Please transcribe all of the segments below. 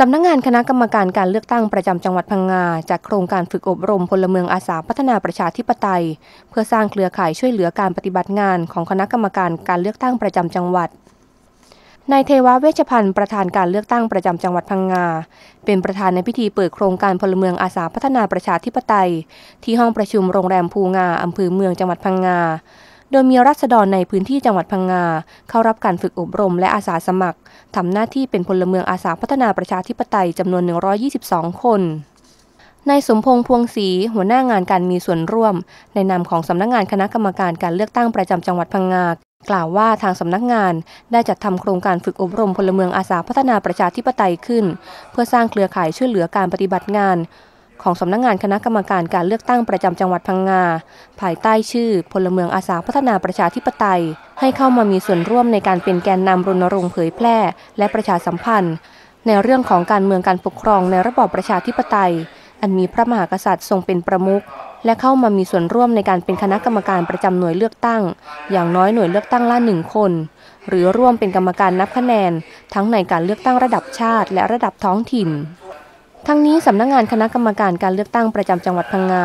สำนักงงานคณะกรรมการการเลือกตั้งประจำจังหวัดพังงาจากโครงการฝึกอบรมพลเมืองอาสาพัฒนาประชาธิปไตย เพื่อสร้างเครือข่ายช่วยเหลือการปฏิบัติงานของคณะกรรมการการเลือกตั้งประจำจังหวัดนายเทวะเวชพันธ์ประธานการเลือกตั้งประจำจังหวัดพังงา เป็นประธานในพิธีเปิดโครงการพลเมืองอาสาพัฒนาประชาธิปไตย ที่ห้องประชุมโรงแรมภูงาอำเภอเมืองจังหวัดพังงา โดยมีรัษฎรในพื้นที่จังหวัดพังงา เข้ารับการฝึกอบรมและอาสาสมัคร ทำหน้าที่เป็นพลเมืองอาสาพัฒนาประชาธิปไตยจำนวน 122 คนนายสมพงษ์พวงศรีหัวหน้างานการมีส่วนร่วม ในนามของสำนักงงานคณะกรรมการการเลือกตั้งประจำจังหวัดพังงากล่าวว่าทางสำนักงานได้จัดทำโครงการฝึกอบรมพลเมืองอาสาพัฒนาประชาธิปไตยขึ้น เพื่อสร้างเครือข่ายช่วยเหลือการปฏิบัติงาน ของสำนักงงานคณะกรรมการการเลือกตั้งประจำจังหวัดพังงา ภายใต้ชื่อ พลเมืองอาสาพัฒนาประชาธิปไตย ให้เข้ามามีส่วนร่วมในการเป็นแกนนำรณรงค์เผยแพร่ และประชาสัมพันธ์ ในเรื่องของการเมืองการปกครองในระบอบประชาธิปไตย อันมีพระมหากษัตริย์ทรงเป็นประมุขและเข้ามามีส่วนร่วมในการเป็นคณะกรรมการประจำหน่วยเลือกตั้ง อย่างน้อยหน่วยเลือกตั้งละหนึ่งคน หรือร่วมเป็นกรรมการนับคะแนน ทั้งในการเลือกตั้งระดับชาติและระดับท้องถิ่น ทั้งนี้สำนักงงานคณะกรรมการการเลือกตั้งประจำจังหวัดพังงา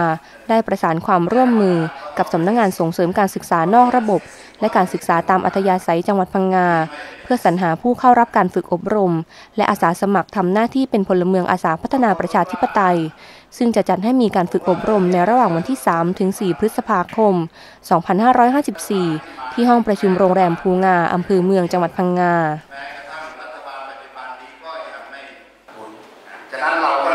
ได้ประสานความร่วมมือกับสำนักงงานส่งเสริมการศึกษานอกระบบ และการศึกษาตามอัธยาศัยจังหวัดพังงา เพื่อสรรหาผู้เข้ารับการฝึกอบรม และอาสาสมัครทำหน้าที่เป็นพลเมืองอาสาพัฒนาประชาธิปไตย ซึ่งจะจัดให้มีการฝึกอบรมในระหว่างวันที่ 3 ถึง 4 พฤษภาคม 2554 ที่ห้องประชุมโรงแรมภูงาอำเภอเมืองจังหวัดพังงา 咱老婆。